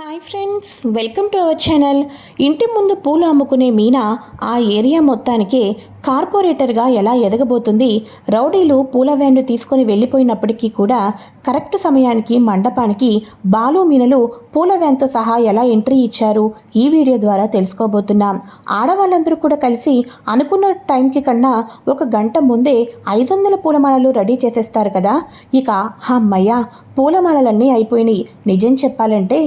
Hi friends welcome to our channel ఇంటి ముందు పూలు అమ్ముకునే మీనా ఆ ఏరియా మొత్తానికి కార్పొరేటర్గా ఎలా ఎదగబోతుంది? రౌడీలు పూల వ్యాన్లు తీసుకొని వెళ్ళిపోయినప్పటికీ కూడా కరెక్ట్ సమయానికి మండపానికి బాలు మీనలు పూల వ్యాన్తో సహా ఎలా ఎంట్రీ ఇచ్చారు? ఈ వీడియో ద్వారా తెలుసుకోబోతున్నాం. ఆడవాళ్ళందరూ కూడా కలిసి అనుకున్న టైంకి కన్నా ఒక గంట ముందే ఐదు వందల పూలమాలలు రెడీ చేసేస్తారు కదా? ఇక అమ్మయ్య పూలమాలలన్నీ అయిపోయినాయి. నిజం చెప్పాలంటే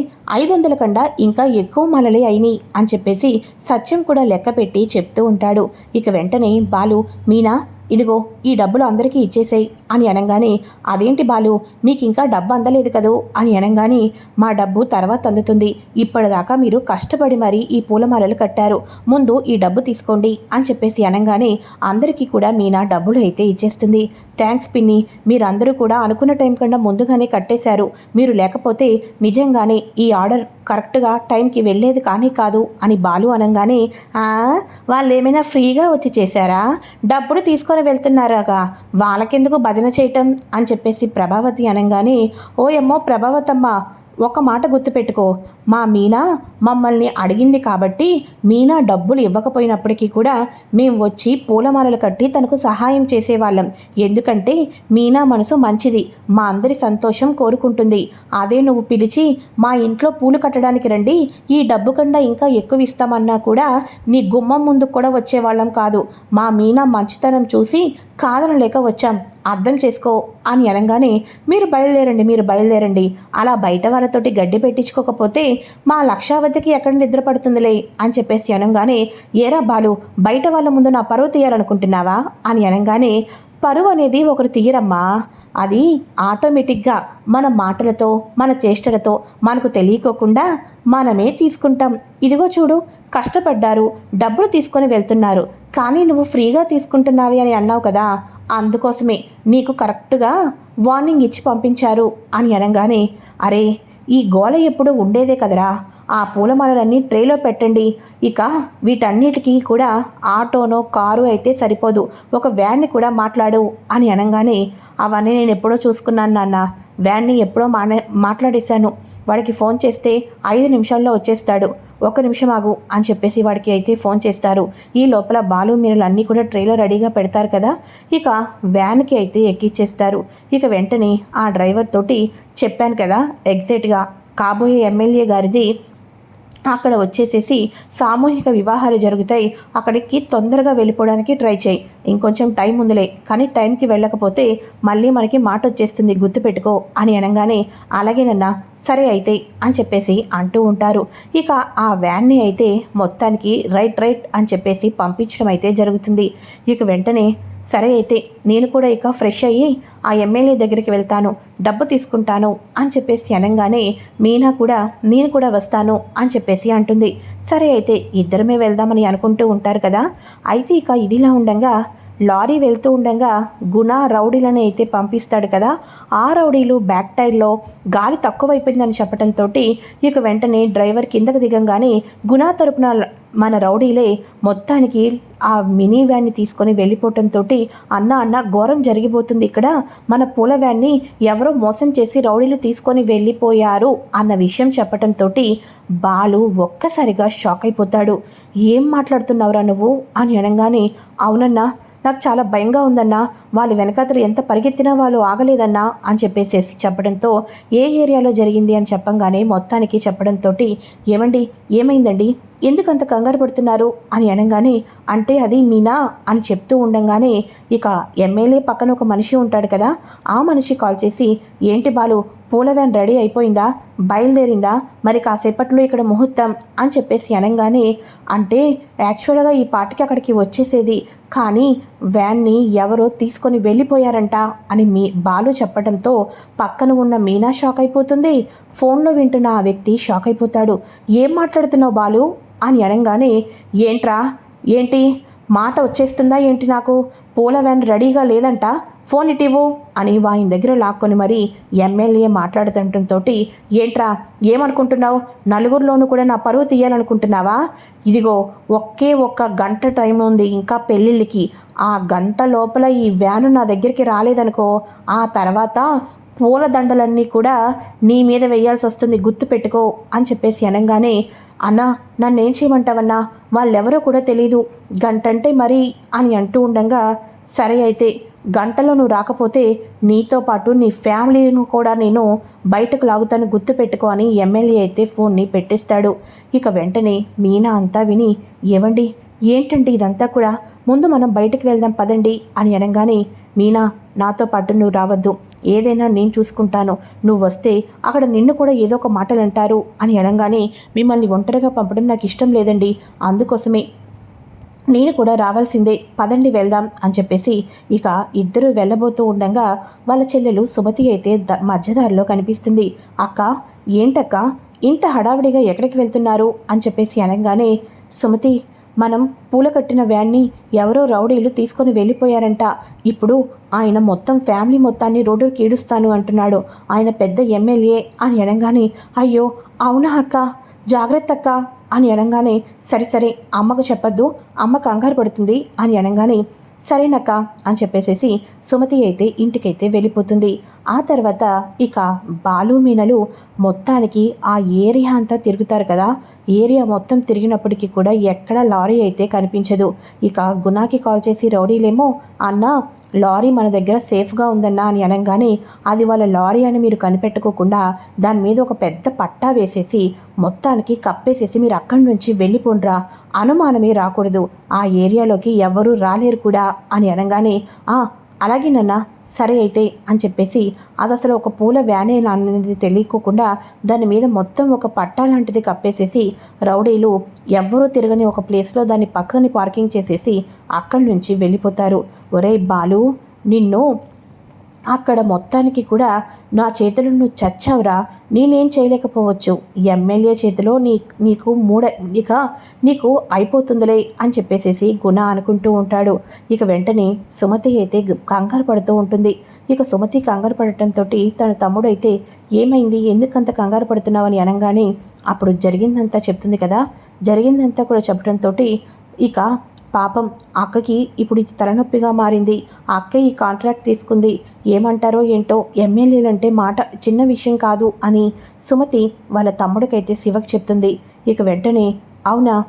ఐదు వందల కన్నా ఇంకా ఎక్కువ మాలలే అయినాయి అని చెప్పేసి సత్యం కూడా లెక్క పెట్టి చెప్తూ ఉంటాడు. ఇక వెంటనే బాలు మీనా ఇదిగో ఈ డబ్బులు అందరికీ ఇచ్చేసేయి అని అనగానే అదేంటి బాలు మీకు ఇంకా డబ్బు అందలేదు కదూ? అని అనగానే మా డబ్బు తర్వాత అందుతుంది. ఇప్పటిదాకా మీరు కష్టపడి మరీ ఈ పూలమాలలు కట్టారు. ముందు ఈ డబ్బు తీసుకోండి అని చెప్పేసి అనగానే అందరికీ కూడా మీనా డబ్బులు అయితే ఇచ్చేస్తుంది. థ్యాంక్స్ పిన్ని. మీరందరూ కూడా అనుకున్న టైం కన్నా ముందుగానే కట్టేశారు. మీరు లేకపోతే నిజంగానే ఈ ఆర్డర్ కరెక్ట్గా టైంకి వెళ్ళేది కానీ కాదు అని బాలు అనగానే వాళ్ళు ఏమైనా ఫ్రీగా వచ్చి చేశారా? డబ్బులు తీసుకొని వెళ్తున్నారాగా? వాళ్ళకెందుకు భజన చేయటం? అని చెప్పేసి ప్రభావతి అనగానే ఓయమ్మో ప్రభావతమ్మ ఒక మాట గుర్తుపెట్టుకో. మా మీనా మమ్మల్ని అడిగింది కాబట్టి మీనా డబ్బులు ఇవ్వకపోయినప్పటికీ కూడా మేము వచ్చి పూలమాలలు కట్టి తనకు సహాయం చేసేవాళ్ళం. ఎందుకంటే మీనా మనసు మంచిది మా అందరి సంతోషం కోరుకుంటుంది. అదే నువ్వు పిలిచి మా ఇంట్లో పూలు కట్టడానికి రండి ఈ డబ్బు కన్నా ఇంకా ఎక్కువ ఇస్తామన్నా కూడా నీ గుమ్మం ముందు కూడా వచ్చేవాళ్ళం కాదు. మా మీనా మంచితనం చూసి కాదనలేక వచ్చాం. అర్థం చేసుకో అని అనగానే మీరు బయలుదేరండి మీరు బయలుదేరండి. అలా బయట వాళ్ళతోటి గడ్డి పెట్టించుకోకపోతే మా లక్షావతికి ఎక్కడ నిద్ర పడుతుందిలే అని చెప్పేసి అనగానే ఏరా బాలు బయట వాళ్ళ ముందు నా పరువు తీయాలనుకుంటున్నావా? అని అనగానే పరువు అనేది ఒకరు తీయరమ్మా. అది ఆటోమేటిక్గా మన మాటలతో మన చేష్టలతో మనకు తెలియకోకుండా మనమే తీసుకుంటాం. ఇదిగో చూడు కష్టపడ్డారు డబ్బులు తీసుకొని వెళ్తున్నారు కానీ నువ్వు ఫ్రీగా తీసుకుంటున్నావి అని అన్నావు కదా అందుకోసమే నీకు కరెక్ట్గా వార్నింగ్ ఇచ్చి పంపించారు. అని అనగానే అరే ఈ గోల ఎప్పుడు ఉండేదే కదరా? ఆ పూలమాలలన్నీ ట్రేలో పెట్టండి. ఇక వీటన్నిటికీ కూడా ఆటోనో కారు అయితే సరిపోదు. ఒక వ్యాన్ని కూడా మాట్లాడు అని అనగానే అవన్నీ నేను ఎప్పుడో చూసుకున్నాను నాన్న. వ్యాన్ని ఎప్పుడో మానే మాట్లాడేశాను. వాడికి ఫోన్ చేస్తే ఐదు నిమిషాల్లో వచ్చేస్తాడు. ఒక నిమిషం ఆగు అని చెప్పేసి వాడికి అయితే ఫోన్ చేస్తారు. ఈ లోపల బాలు మీరలు అన్నీ కూడా ట్రైలో రెడీగా పెడతారు కదా? ఇక వ్యాన్కి అయితే ఎక్కిచ్చేస్తారు. ఇక వెంటనే ఆ డ్రైవర్ తోటి చెప్పాను కదా ఎగ్జాక్ట్గా కాబోయే ఎమ్మెల్యే గారిది అక్కడ వచ్చేసేసి సామూహిక వివాహాలు జరుగుతాయి. అక్కడికి తొందరగా వెళ్ళిపోవడానికి ట్రై చేయి. ఇంకొంచెం టైం ఉందిలే కానీ టైంకి వెళ్ళకపోతే మళ్ళీ మనకి మాట వచ్చేస్తుంది గుర్తుపెట్టుకో అని అనగానే అలాగేనన్నా సరే అయితే అని చెప్పేసి అంటూ ఉంటారు. ఇక ఆ వ్యాన్ని అయితే మొత్తానికి రైట్ రైట్ అని చెప్పేసి పంపించడం అయితే జరుగుతుంది. ఇక వెంటనే సరే అయితే నేను కూడా ఇక ఫ్రెష్ అయ్యి ఆ ఎమ్మెల్యే దగ్గరికి వెళ్తాను డబ్బు తీసుకుంటాను అని చెప్పేసి అనగానే మీనా కూడా నేను కూడా వస్తాను అని చెప్పేసి అంటుంది. సరే అయితే ఇద్దరమే వెళ్దామని అనుకుంటూ ఉంటారు కదా అయితే ఇక ఇదిలా ఉండగా లారీ వెళ్తూ ఉండగా గుణ రౌడీలను అయితే పంపిస్తాడు కదా. ఆ రౌడీలు బ్యాక్ టైర్లో గాలి తక్కువైపోయిందని చెప్పడంతో ఇక వెంటనే డ్రైవర్ కిందకు దిగంగానే గుణ తరపున మన రౌడీలే మొత్తానికి ఆ మినీ వ్యాన్ని తీసుకొని వెళ్ళిపోవటంతో అన్న అన్న ఘోరం జరిగిపోతుంది ఇక్కడ. మన పూల వ్యాన్ని ఎవరో మోసం చేసి రౌడీలు తీసుకొని వెళ్ళిపోయారు అన్న విషయం చెప్పటంతో బాలు ఒక్కసారిగా షాక్ అయిపోతాడు. ఏం మాట్లాడుతున్నావురా నువ్వు? అని అనగానే అవునన్నా నాకు చాలా భయంగా ఉందన్నా. వాళ్ళు వెనకతలు ఎంత పరిగెత్తినా వాళ్ళు ఆగలేదన్నా అని చెప్పేసేసి చెప్పడంతో ఏ ఏరియాలో జరిగింది అని చెప్పంగానే మొత్తానికి చెప్పడంతో ఏమండి? ఏమైందండి? ఎందుకంత కంగారు పడుతున్నారు? అని అనగానే అంటే అది మీనా? అని చెప్తూ ఉండంగానే ఇక ఎమ్మెల్యే పక్కన ఒక మనిషి ఉంటాడు కదా ఆ మనిషి కాల్ చేసి ఏంటి బాలు పూల వ్యాన్ రెడీ అయిపోయిందా? బయలుదేరిందా? మరి కాసేపట్లో ఇక్కడ ముహూర్తం అని చెప్పేసి అనగానే అంటే యాక్చువల్గా ఈ పాటకి అక్కడికి వచ్చేసేది. కానీ వ్యాన్ని ఎవరో తీసుకొని వెళ్ళిపోయారంట అని మీ బాలు చెప్పడంతో పక్కన ఉన్న మీనా షాక్ అయిపోతుంది. ఫోన్లో వింటున్న ఆ వ్యక్తి షాక్ అయిపోతాడు. ఏం మాట్లాడుతున్నావు బాలు? అని అనగానే ఏంట్రా? ఏంటి? మాట వచ్చేస్తుందా ఏంటి నాకు? పూల వ్యాన్ రెడీగా లేదంట. ఫోన్ ఇటివు అని వాయిన్ దగ్గర లాక్కొని మరీ ఎమ్మెల్యే మాట్లాడుతుంటంతోటి ఏంట్రా ఏమనుకుంటున్నావు? నలుగురిలోనూ కూడా నా పరువు తీయాలనుకుంటున్నావా? ఇదిగో ఒకే ఒక్క గంట టైం ఉంది ఇంకా పెళ్ళిళ్ళకి. ఆ గంట లోపల ఈ వ్యాను నా దగ్గరికి రాలేదనుకో ఆ తర్వాత పూల దండలన్నీ కూడా నీ మీద వేయాల్సి వస్తుంది గుర్తు పెట్టుకో అని చెప్పేసి అనగానే అన్నా నన్ను ఏం చేయమంటావన్నా? వాళ్ళెవరో కూడా తెలీదు. గంటంటే మరి అని అంటూ ఉండగా సరే అయితే గంటలో నువ్వు రాకపోతే నీతో పాటు నీ ఫ్యామిలీను కూడా నేను బయటకు లాగుతాను గుర్తుపెట్టుకో అని ఎమ్మెల్యే అయితే ఫోన్ని పెట్టేస్తాడు. ఇక వెంటనే మీనా అంతా విని ఏవండి ఏంటంటే ఇదంతా కూడా? ముందు మనం బయటకు వెళ్దాం పదండి అని అనగానే మీనా నాతో పాటు నువ్వు రావద్దు. ఏదైనా నేను చూసుకుంటాను. నువ్వు వస్తే అక్కడ నిన్ను కూడా ఏదో ఒక మాటలు అంటారు అని అనగానే మిమ్మల్ని ఒంటరిగా పంపడం నాకు ఇష్టం లేదండి. అందుకోసమే నేను కూడా రావాల్సిందే. పదండి వెళ్దాం అని చెప్పేసి ఇక ఇద్దరు వెళ్ళబోతూ ఉండగా వాళ్ళ చెల్లెలు సుమతి అయితే ద మధ్యదారిలో కనిపిస్తుంది. అక్క ఏంటక్క? ఇంత హడావిడిగా ఎక్కడికి వెళ్తున్నారు? అని చెప్పేసి అనగానే సుమతి మనం పూల కట్టిన వ్యాన్ని ఎవరో రౌడీలు తీసుకొని వెళ్ళిపోయారంట. ఇప్పుడు ఆయన మొత్తం ఫ్యామిలీ మొత్తాన్ని రోడ్డుకి ఈడుస్తాను అంటున్నాడు. ఆయన పెద్ద ఎమ్మెల్యే అని అనగానే అయ్యో అవునా అక్క? జాగ్రత్త అక్క అని అనగానే సరే సరే అమ్మకు చెప్పొద్దు అమ్మ కంగారు పడుతుంది అని అనగానే సరేనక్క అని చెప్పేసేసి సుమతి అయితే ఇంటికైతే వెళ్ళిపోతుంది. ఆ తర్వాత ఇక బాలు మీనలు మొత్తానికి ఆ ఏరియా అంతా తిరుగుతారు కదా. ఏరియా మొత్తం తిరిగినప్పటికీ కూడా ఎక్కడ లారీ అయితే కనిపించదు. ఇక గుణాకి కాల్ చేసి రౌడీలేమో అన్న లారీ మన దగ్గర సేఫ్గా ఉందన్నా అని అనగానే అది వాళ్ళ లారీ అని మీరు కనిపెట్టుకోకుండా దాని మీద ఒక పెద్ద పట్టా వేసేసి మొత్తానికి కప్పేసేసి మీరు అక్కడి నుంచి వెళ్ళిపోండ్రా. అనుమానమే రాకూడదు. ఆ ఏరియాలోకి ఎవ్వరూ రాలేరు కూడా అని అనగానే ఆ అలాగేనన్నా సరే అయితే అని చెప్పేసి అది అసలు ఒక పూల వ్యానే అనేది తెలియకోకుండా దాని మీద మొత్తం ఒక పట్టా లాంటిది కప్పేసేసి రౌడీలు ఎవ్వరూ తిరగని ఒక ప్లేస్లో దాన్ని పక్కని పార్కింగ్ చేసేసి అక్కడి నుంచి వెళ్ళిపోతారు. ఒరే బాలు నిన్ను అక్కడ మొత్తానికి కూడా నా చేతులు నువ్వు చచ్చావురా నేనేం చేయలేకపోవచ్చు. ఎమ్మెల్యే చేతిలో నీ నీకు మూడ ఇక నీకు అయిపోతుందిలే అని చెప్పేసేసి గుణ అనుకుంటూ ఉంటాడు. ఇక వెంటనే సుమతి అయితే కంగారు పడుతూ ఉంటుంది. ఇక సుమతి కంగారు పడటంతో తన తమ్ముడు అయితే ఏమైంది? ఎందుకంత కంగారు పడుతున్నావని అనగానే అప్పుడు జరిగిందంతా చెప్తుంది కదా. జరిగిందంతా కూడా చెప్పడంతో ఇక పాపం అక్కకి ఇప్పుడు ఇది తలనొప్పిగా మారింది. ఆ అక్క ఈ కాంట్రాక్ట్ తీసుకుంది. ఏమంటారో ఏంటో ఎమ్మెల్యేలంటే మాట చిన్న విషయం కాదు అని సుమతి వాళ్ళ తమ్ముడికైతే శివకి చెప్తుంది. ఇక వెంటనే అవునా?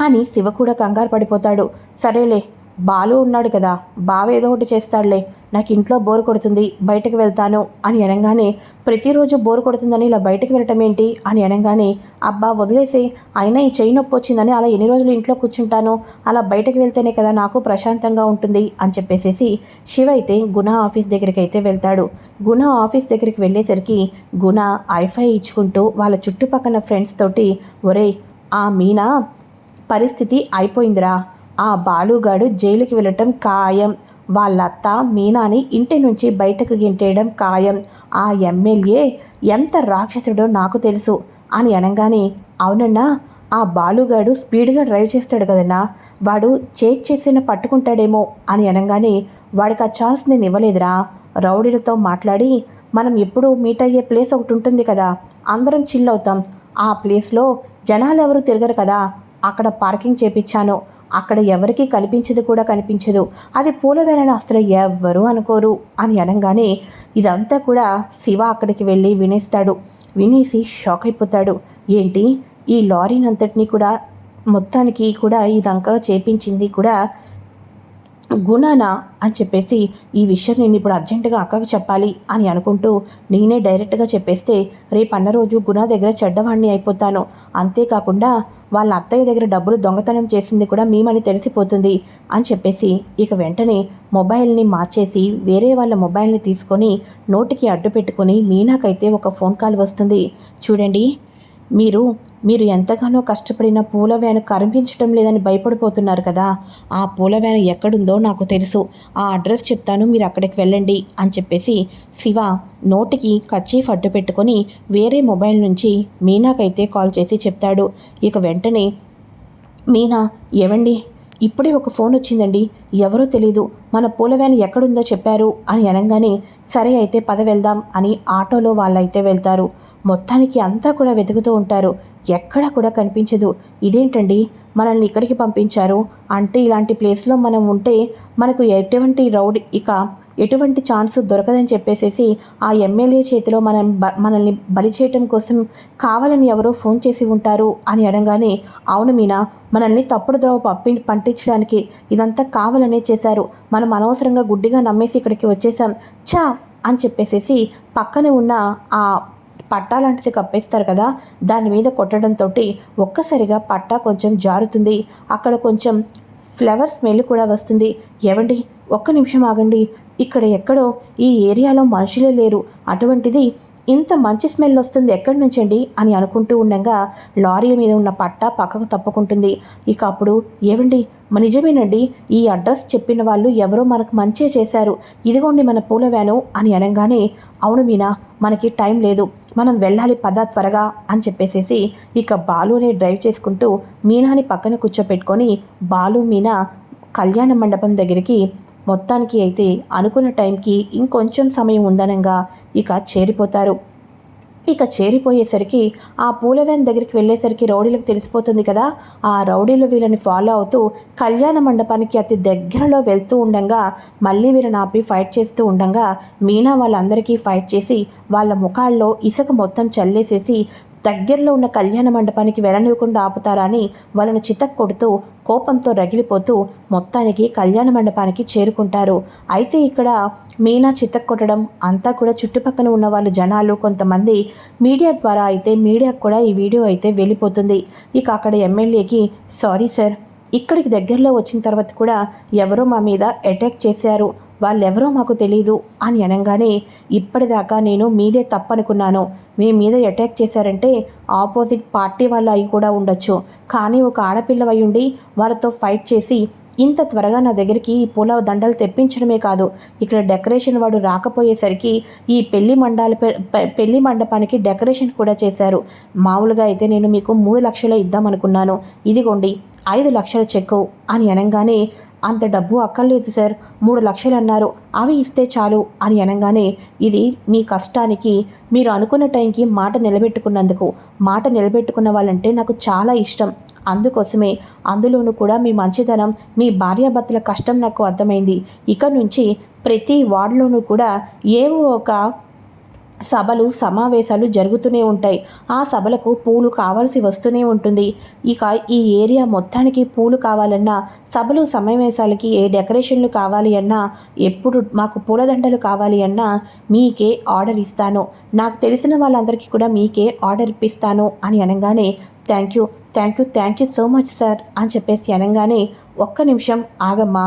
అని శివ కూడా కంగారు పడిపోతాడు. సరేలే బాలు ఉన్నాడు కదా బావ ఏదో ఒకటి చేస్తాడులే. నాకు ఇంట్లో బోరు కొడుతుంది బయటకు వెళ్తాను అని అనగానే ప్రతిరోజు బోరు కొడుతుందని ఇలా బయటకు వెళ్ళటం ఏంటి అని అనగానే అబ్బా వదిలేసి అయినా ఈ చెయ్యి నొప్పి వచ్చిందని అలా ఎన్ని రోజులు ఇంట్లో కూర్చుంటాను అలా బయటకు వెళ్తేనే కదా నాకు ప్రశాంతంగా ఉంటుంది అని చెప్పేసేసి శివ అయితే గుణ ఆఫీస్ దగ్గరికి అయితే వెళ్తాడు. గుణ ఆఫీస్ దగ్గరికి వెళ్ళేసరికి గుణ ఐఫై ఇచ్చుకుంటూ వాళ్ళ చుట్టుపక్కల ఫ్రెండ్స్ తోటి ఒరే ఆ మీనా పరిస్థితి అయిపోయిందిరా. ఆ బాలుగాడు జైలుకి వెళ్ళటం ఖాయం. వాళ్ళత్త మీనాని ఇంటి నుంచి బయటకు గింటేయడం ఖాయం. ఆ ఎమ్మెల్యే ఎంత రాక్షసుడో నాకు తెలుసు అని అనగానే అవునన్నా ఆ బాలుగాడు స్పీడ్గా డ్రైవ్ చేస్తాడు కదన్నా వాడు చేక్ చేసిన పట్టుకుంటాడేమో అని అనగానే వాడికి ఆ ఛాన్స్ నేను ఇవ్వలేదురా. రౌడీలతో మాట్లాడి మనం ఎప్పుడు మీట్ అయ్యే ప్లేస్ ఒకటి ఉంటుంది కదా అందరం చిల్ అవుతాం. ఆ ప్లేస్లో జనాలు ఎవరు తిరగరు కదా అక్కడ పార్కింగ్ చేపించాను అక్కడ ఎవరికీ కనిపించదు కూడా కనిపించదు. అది పూలవేనని అసలు ఎవ్వరూ అనుకోరు. అని అనగానే ఇదంతా కూడా శివ అక్కడికి వెళ్ళి వినేస్తాడు. వినేసి షాక్ అయిపోతాడు. ఏంటి? ఈ లారీనంతటినీ కూడా మొత్తానికి కూడా ఈ చేపించింది కూడా గుణనా అని చెప్పేసి ఈ విషయం నేను ఇప్పుడు అర్జెంటుగా అక్కకి చెప్పాలి అని అనుకుంటూ నేనే డైరెక్ట్గా చెప్పేస్తే రేపు అన్న రోజు గుణ దగ్గర చెడ్డవాణ్ణి అయిపోతాను. అంతేకాకుండా వాళ్ళ అత్తయ్య దగ్గర డబ్బులు దొంగతనం చేసింది కూడా మేమని తెలిసిపోతుంది అని చెప్పేసి ఇక వెంటనే మొబైల్ని మార్చేసి వేరే వాళ్ళ మొబైల్ని తీసుకొని నోటికి అడ్డు పెట్టుకొని మీనాకైతే ఒక ఫోన్ కాల్ వస్తుంది. చూడండి మీరు మీరు ఎంతగానో కష్టపడిన పూల వ్యాను కనిపించటం లేదని భయపడిపోతున్నారు కదా. ఆ పూల వ్యాన్ ఎక్కడుందో నాకు తెలుసు. ఆ అడ్రస్ చెప్తాను మీరు అక్కడికి వెళ్ళండి అని చెప్పేసి శివ నోటికి కచ్చీఫ్ అడ్డు పెట్టుకొని వేరే మొబైల్ నుంచి మీనాకైతే కాల్ చేసి చెప్తాడు. ఇక వెంటనే మీనా ఏవండి? ఇప్పుడే ఒక ఫోన్ వచ్చిందండి. ఎవరో తెలీదు. మన పూల వ్యాన్ ఎక్కడుందో చెప్పారు అని అనగానే సరే అయితే పద వెళ్దాం అని ఆటోలో వాళ్ళైతే వెళ్తారు. మొత్తానికి అంతా కూడా వెతుకుతూ ఉంటారు. ఎక్కడా కూడా కనిపించదు. ఇదేంటండి? మనల్ని ఇక్కడికి పంపించారు. అంటే ఇలాంటి ప్లేస్లో మనం ఉంటే మనకు ఎటువంటి రౌడ్ ఇక ఎటువంటి ఛాన్స్ దొరకదని చెప్పేసేసి ఆ ఎమ్మెల్యే చేతిలో మనం బ మనల్ని బలి చేయటం కోసం కావాలని ఎవరో ఫోన్ చేసి ఉంటారు అని అనగానే అవును మీనా మనల్ని తప్పుడు ద్రవ పప్పి పంటించడానికి ఇదంతా కావాలనే చేశారు. మనం అనవసరంగా గుడ్డిగా నమ్మేసి ఇక్కడికి వచ్చేసాం చా అని చెప్పేసేసి పక్కనే ఉన్న ఆ పట్టా లాంటిది కప్పేస్తారు కదా దాని మీద కొట్టడంతో ఒక్కసారిగా పట్టా కొంచెం జారుతుంది. అక్కడ కొంచెం ఫ్లవర్ స్మెల్ కూడా వస్తుంది. ఏవండి? ఒక్క నిమిషం ఆగండి. ఇక్కడ ఎక్కడో ఈ ఏరియాలో మనుషులే లేరు. అటువంటిది ఇంత మంచి స్మెల్ వస్తుంది ఎక్కడి నుంచండి అని అనుకుంటూ ఉండగా లారీ మీద ఉన్న పట్ట పక్కకు తప్పుకుంటుంది. ఇక అప్పుడు ఏవండి? నిజమేనండి ఈ అడ్రస్ చెప్పిన వాళ్ళు ఎవరో మనకు మంచే చేశారు. ఇదిగోండి మన పూల వ్యాను అని అనగానే అవును మీనా మనకి టైం లేదు. మనం వెళ్ళాలి పద త్వరగా అని చెప్పేసేసి ఇక బాలునే డ్రైవ్ చేసుకుంటూ మీనాని పక్కన కూర్చోపెట్టుకొని బాలు మీనా కళ్యాణ మండపం దగ్గరికి మొత్తానికి అయితే అనుకున్న టైంకి ఇంకొంచెం సమయం ఉందనంగా ఇక చేరిపోతారు. ఇక చేరిపోయేసరికి ఆ పూల వ్యాన్ దగ్గరికి వెళ్ళేసరికి రౌడీలకు తెలిసిపోతుంది కదా ఆ రౌడీలు వీళ్ళని ఫాలో అవుతూ కళ్యాణ మండపానికి అతి దగ్గరలో వెళ్తూ ఉండగా మళ్ళీ వీళ్ళని ఆపి ఫైట్ చేస్తూ ఉండగా మీనా వాళ్ళందరికీ ఫైట్ చేసి వాళ్ళ ముఖాల్లో ఇసుక మొత్తం చల్లేసేసి దగ్గరలో ఉన్న కళ్యాణ మండపానికి వెళ్ళనివ్వకుండా ఆపుతారా అని వాళ్ళను చితక్ కొడుతూ కోపంతో రగిలిపోతూ మొత్తానికి కళ్యాణ మండపానికి చేరుకుంటారు. అయితే ఇక్కడ మీనా చితక్ కొట్టడం అంతా కూడా చుట్టుపక్కల ఉన్న వాళ్ళు జనాలు కొంతమంది మీడియా ద్వారా అయితే మీడియాకు కూడా ఈ వీడియో అయితే వెళ్ళిపోతుంది. ఇక అక్కడ ఎమ్మెల్యేకి సారీ సార్ ఇక్కడికి దగ్గరలో వచ్చిన తర్వాత కూడా ఎవరో మా మీద అటాక్ చేశారు. వాళ్ళెవరో మాకు తెలీదు అని అనగానే ఇప్పటిదాకా నేను మీదే తప్పనుకున్నాను. మీ మీద అటాక్ చేశారంటే ఆపోజిట్ పార్టీ వాళ్ళు అయి కూడా ఉండొచ్చు. కానీ ఒక ఆడపిల్ల అయి ఉండి వాళ్ళతో ఫైట్ చేసి ఇంత త్వరగా నా దగ్గరికి ఈ పూల దండలు తెప్పించడమే కాదు. ఇక్కడ డెకరేషన్ వాడు రాకపోయేసరికి ఈ పెళ్ళి మండాల పెళ్ళి మండపానికి డెకరేషన్ కూడా చేశారు. మామూలుగా అయితే నేను మీకు మూడు లక్షలే ఇద్దామనుకున్నాను. ఇదిగోండి ఐదు లక్షల చెక్కు అని అనగానే అంత డబ్బు అక్కర్లేదు సార్ మూడు లక్షలు అన్నారు. అవి ఇస్తే చాలు అని అనగానే ఇది మీ కష్టానికి మీరు అనుకున్న టైంకి మాట నిలబెట్టుకున్నందుకు. మాట నిలబెట్టుకున్న వాళ్ళంటే నాకు చాలా ఇష్టం. అందుకోసమే అందులోనూ కూడా మీ మంచితనం మీ భార్యాభర్తల కష్టం నాకు అర్థమైంది. ఇక నుంచి ప్రతి వార్డులోనూ కూడా ఏవో ఒక సభలు సమావేశాలు జరుగుతూనే ఉంటాయి. ఆ సభలకు పూలు కావాల్సి వస్తూనే ఉంటుంది. ఇక ఈ ఏరియా మొత్తానికి పూలు కావాలన్నా సభలు సమావేశాలకి ఏ డెకరేషన్లు కావాలి అన్నా ఎప్పుడు మాకు పూలదండలు కావాలి అన్నా మీకే ఆర్డర్ ఇస్తాను. నాకు తెలిసిన వాళ్ళందరికీ కూడా మీకే ఆర్డర్ ఇప్పిస్తాను అని అనగానే thank you. Thank you thank you so much sir అని చెప్పేసి అనగానే ఒక్క నిమిషం ఆగమ్మా.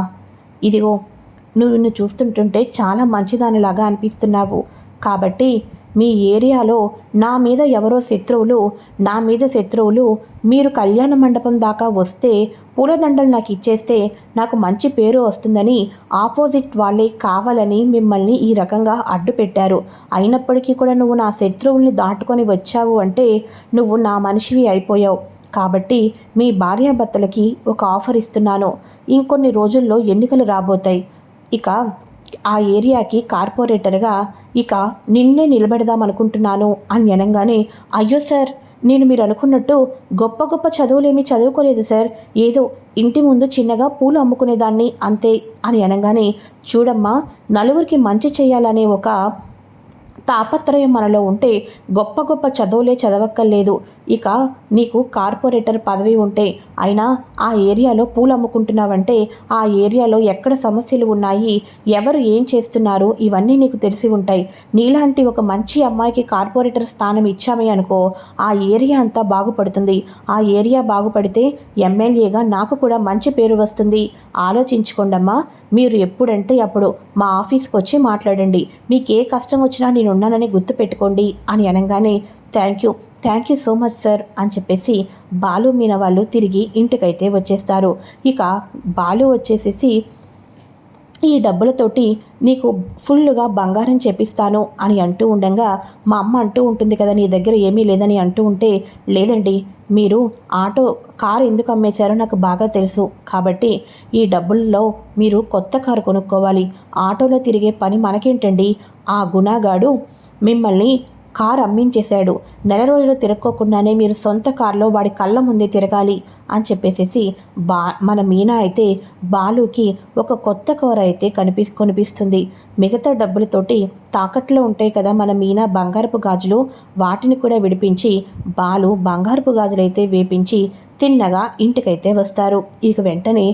ఇదిగో నువ్వు నిన్ను చూస్తుంటుంటే చాలా మంచిదానిలాగా అనిపిస్తున్నావు. కాబట్టి మీ ఏరియాలో నా మీద ఎవరో శత్రువులు నా మీద శత్రువులు మీరు కళ్యాణ మండపం దాకా వస్తే పూలదండలు నాకు ఇచ్చేస్తే నాకు మంచి పేరు వస్తుందని ఆపోజిట్ వాళ్ళే కావాలని మిమ్మల్ని ఈ రకంగా అడ్డు పెట్టారు. అయినప్పటికీ కూడా నువ్వు నా శత్రువుల్ని దాటుకొని వచ్చావు అంటే నువ్వు నా మనిషివి అయిపోయావు. కాబట్టి మీ భార్యాభర్తలకి ఒక ఆఫర్ ఇస్తున్నాను. ఇంకొన్ని రోజుల్లో ఎన్నికలు రాబోతాయి. ఇక ఆ ఏరియాకి కార్పొరేటర్గా ఇక నిన్నే నిలబెడదాం అనుకుంటున్నాను అని అనగానే అయ్యో సార్ నేను మీరు అనుకున్నట్టు గొప్ప గొప్ప చదువులేమీ చదువుకోలేదు సార్. ఏదో ఇంటి ముందు చిన్నగా పూలు అమ్ముకునేదాన్ని అంతే అని అనగానే చూడమ్మా నలుగురికి మంచి చేయాలనే ఒక తాపత్రయం మనలో ఉంటే గొప్ప గొప్ప చదువులే చదవక్కర్లేదు. ఇక నీకు కార్పొరేటర్ పదవి ఉంటే అయినా ఆ ఏరియాలో పూలు అమ్ముకుంటున్నావంటే ఆ ఏరియాలో ఎక్కడ సమస్యలు ఉన్నాయి ఎవరు ఏం చేస్తున్నారు ఇవన్నీ నీకు తెలిసి ఉంటాయి. నీలాంటి ఒక మంచి అమ్మాయికి కార్పొరేటర్ స్థానం ఇచ్చామే అనుకో ఆ ఏరియా అంతా బాగుపడుతుంది. ఆ ఏరియా బాగుపడితే ఎమ్మెల్యేగా నాకు కూడా మంచి పేరు వస్తుంది. ఆలోచించుకోండమ్మా మీరు ఎప్పుడంటే అప్పుడు మా ఆఫీస్కి వచ్చి మాట్లాడండి. మీకు ఏ కష్టం వచ్చినా నేను ఉన్నానని గుర్తుపెట్టుకోండి అని అనగానే thank you. Thank you so much sir అని చెప్పేసి బాలు మీన వాళ్ళు తిరిగి ఇంటికైతే వచ్చేస్తారు. ఇక బాలు వచ్చేసేసి ఈ డబ్బులతోటి నీకు ఫుల్గా బంగారం చేపిస్తాను అని అంటూ ఉండగా మా అమ్మ అంటూ ఉంటుంది కదా నీ దగ్గర ఏమీ లేదని అంటూ ఉంటే లేదండి మీరు ఆటో కారు ఎందుకు అమ్మేశారో నాకు బాగా తెలుసు. కాబట్టి ఈ డబ్బుల్లో మీరు కొత్త కారు కొనుక్కోవాలి. ఆటోలో తిరిగే పని మనకేంటండి? ఆ గుణాగాడు మిమ్మల్ని కారు అమ్మించేశాడు. నెల రోజులు తిరక్కోకుండానే మీరు సొంత కారులో వాడి కళ్ళ ముందే తిరగాలి అని చెప్పేసేసి బా మన మీనా అయితే బాలుకి ఒక కొత్త కారు అయితే కనిపి కొనిపిస్తుంది. మిగతా డబ్బులతోటి తాకట్లో ఉంటాయి కదా మన మీనా బంగారపు గాజులు. వాటిని కూడా విడిపించి బాలు బంగారపు గాజులు అయితే వేపించి తిన్నగా ఇంటికైతే వస్తారు. ఇక వెంటనే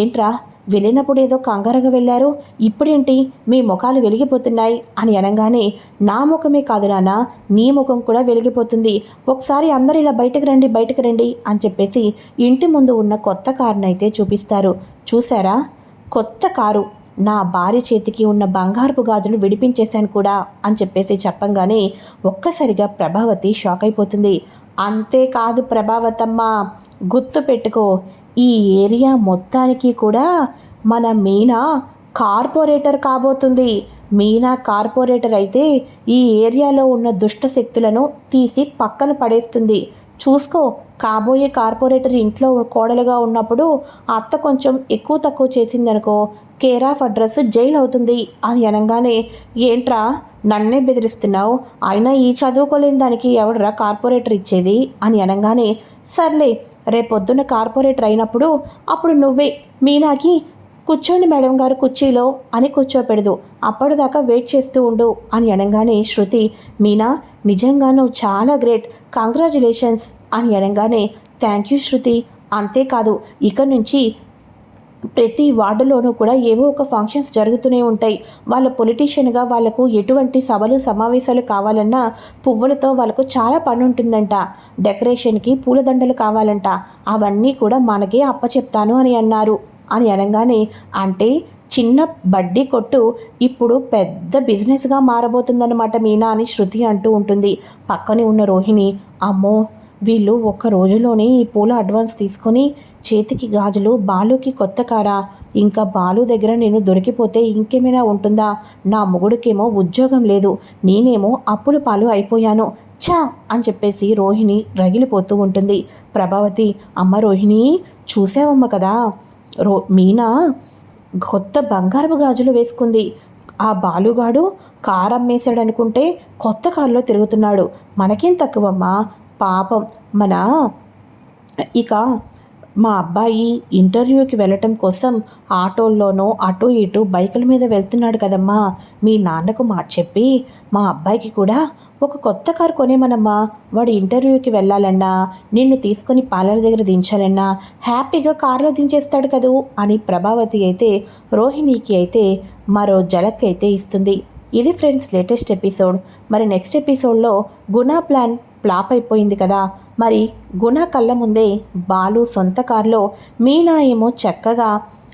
ఏంట్రా వెళ్ళినప్పుడు ఏదో కంగారుగా వెళ్ళారు. ఇప్పుడేంటి? మీ ముఖాలు వెలిగిపోతున్నాయి అని అనగానే నా ముఖమే కాదు నాన్న నీ ముఖం కూడా వెలిగిపోతుంది. ఒకసారి అందరు ఇలా బయటకు రండి బయటకు రండి అని చెప్పేసి ఇంటి ముందు ఉన్న కొత్త కారును అయితే చూపిస్తారు. చూసారా కొత్త కారు. నా భార్య చేతికి ఉన్న బంగారపు గాజులు విడిపించేశాను కూడా అని చెప్పేసి చెప్పంగానే ఒక్కసారిగా ప్రభావతి షాక్ అయిపోతుంది. అంతేకాదు ప్రభావతమ్మ గుర్తు పెట్టుకో ఈ ఏరియా మొత్తానికి కూడా మన మీనా కార్పొరేటర్ కాబోతుంది. మీనా కార్పొరేటర్ అయితే ఈ ఏరియాలో ఉన్న దుష్ట శక్తులను తీసి పక్కన పడేస్తుంది. చూసుకో కాబోయే కార్పొరేటర్ ఇంట్లో కోడలుగా ఉన్నప్పుడు అత్త కొంచెం ఎక్కువ తక్కువ చేసిందనుకో కేర్ ఆఫ్ అడ్రస్ జైలు అవుతుంది అని అనగానే ఏంట్రా నన్నే బెదిరిస్తున్నావు? అయినా ఈ చదువుకోలేని దానికి ఎవడరా కార్పొరేటర్ ఇచ్చేది? అని అనగానే సర్లే రేపొద్దున కార్పొరేటర్ అయినప్పుడు అప్పుడు నువ్వే మీనాకి కూర్చోండి మేడం గారు కుర్చీలో అని కూర్చోపెడదు. అప్పటిదాకా వెయిట్ చేస్తూ ఉండు అని అనగానే శృతి మీనా నిజంగా నువ్వు చాలా గ్రేట్ కంగ్రాచులేషన్స్ అని అనగానే థ్యాంక్ యూ శృతి అంతేకాదు ఇక నుంచి ప్రతి వార్డులోనూ కూడా ఏవో ఒక ఫంక్షన్స్ జరుగుతూనే ఉంటాయి. వాళ్ళ పొలిటీషియన్గా వాళ్ళకు ఎటువంటి సభలు సమావేశాలు కావాలన్నా పువ్వులతో వాళ్ళకు చాలా పని ఉంటుందంట డెకరేషన్కి పూలదండలు కావాలంట. అవన్నీ కూడా మనకే అప్పచెప్తాను అని అన్నారు. అని అనగానే అంటే చిన్న బడ్డీ కొట్టు ఇప్పుడు పెద్ద బిజినెస్గా మారబోతుందన్నమాట మీనా అని శృతి అంటూ ఉంటుంది. పక్కనే ఉన్న రోహిణి అమ్మో! వీళ్ళు ఒక్క రోజులోనే ఈ పూల అడ్వాన్స్ తీసుకొని చేతికి గాజులు బాలుకి కొత్త కారా. ఇంకా బాలు దగ్గర నేను దొరికిపోతే ఇంకేమైనా ఉంటుందా? నా మొగుడికేమో ఉద్యోగం లేదు. నేనేమో అప్పుల పాలు అయిపోయాను. ఛా! అని చెప్పేసి రోహిణి రగిలిపోతూ ఉంటుంది. ప్రభావతి అమ్మ రోహిణి చూసావమ్మ కదా? రో మీనా కొత్త బంగారపు గాజులు వేసుకుంది. ఆ బాలుగాడు కారు అమ్మేశాడనుకుంటే కొత్త కారులో తిరుగుతున్నాడు. మనకేం తక్కువమ్మా? పాపం. మన ఇక మా అబ్బాయి ఇంటర్వ్యూకి వెళ్ళటం కోసం ఆటోల్లోనో అటు ఇటు బైకుల మీద వెళ్తున్నాడు కదమ్మా. మీ నాన్నకు మాట చెప్పి మా అబ్బాయికి కూడా ఒక కొత్త కారు కొనేమనమ్మా. వాడు ఇంటర్వ్యూకి వెళ్ళాలన్నా నిన్ను తీసుకొని పాలన దగ్గర దించాలన్నా హ్యాపీగా కారులో దించేస్తాడు కదూ అని ప్రభావతి అయితే రోహిణికి అయితే మరో జలక్ అయితే ఇస్తుంది. ఇది ఫ్రెండ్స్ లేటెస్ట్ ఎపిసోడ్. మరి నెక్స్ట్ ఎపిసోడ్లో గుణా ప్లాన్ ఫ్లాప్ అయిపోయింది కదా. మరి గుణ కళ్ళ ముందే బాలు సొంత కారులో మీనా ఏమో చక్కగా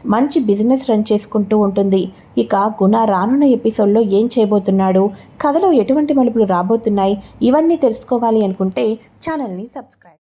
మంచి బిజినెస్ రన్ చేసుకుంటూ ఉంటుంది. ఇక గుణ రానున్న ఎపిసోడ్లో ఏం చేయబోతున్నాడు? కథలో ఎటువంటి మలుపులు రాబోతున్నాయి? ఇవన్నీ తెలుసుకోవాలి అనుకుంటే ఛానల్ని సబ్స్క్రైబ్